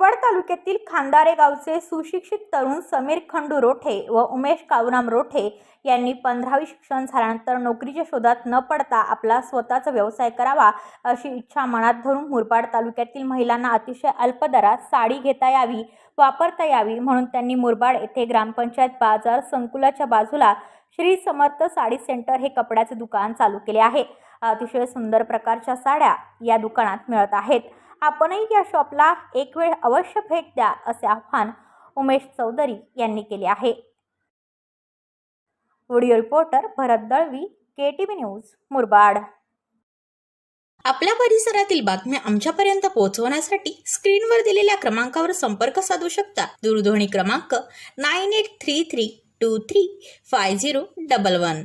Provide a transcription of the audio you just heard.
तालुक्यातील खांदारे गावचे सुशिक्षित तरुण समीर खंडू रोठे व उमेश कावराम रोठे यांनी पंधरावी शिक्षण झाल्यानंतर नोकरीच्या शोधात न पडता आपला स्वतःचा व्यवसाय करावा अशी इच्छा मनात धरून मुरबाड तालुक्यातील महिलांना अतिशय अल्प दरात साडी घेता यावी वापरता यावी म्हणून त्यांनी मुरबाड येथे ग्रामपंचायत बाजार संकुलाच्या बाजूला श्री समर्थ साडी सेंटर हे कपड्याचे दुकान चालू केले आहे. अतिशय सुंदर प्रकारच्या साड्या या दुकानात मिळत आहेत. आपणही या शॉपला एक वेळ अवश्य भेट द्या असे आवाहन उमेश चौधरी यांनी केले आहे. Video reporter Bharat Dalvi K T V news Murbad. आपल्या परिसरातील बातम्या आमच्यापर्यंत पोहोचवण्यासाठी स्क्रीनवर दिलेल्या क्रमांकावर संपर्क साधू शकता. दूरध्वनी क्रमांक nine eight three three two three five zero double one.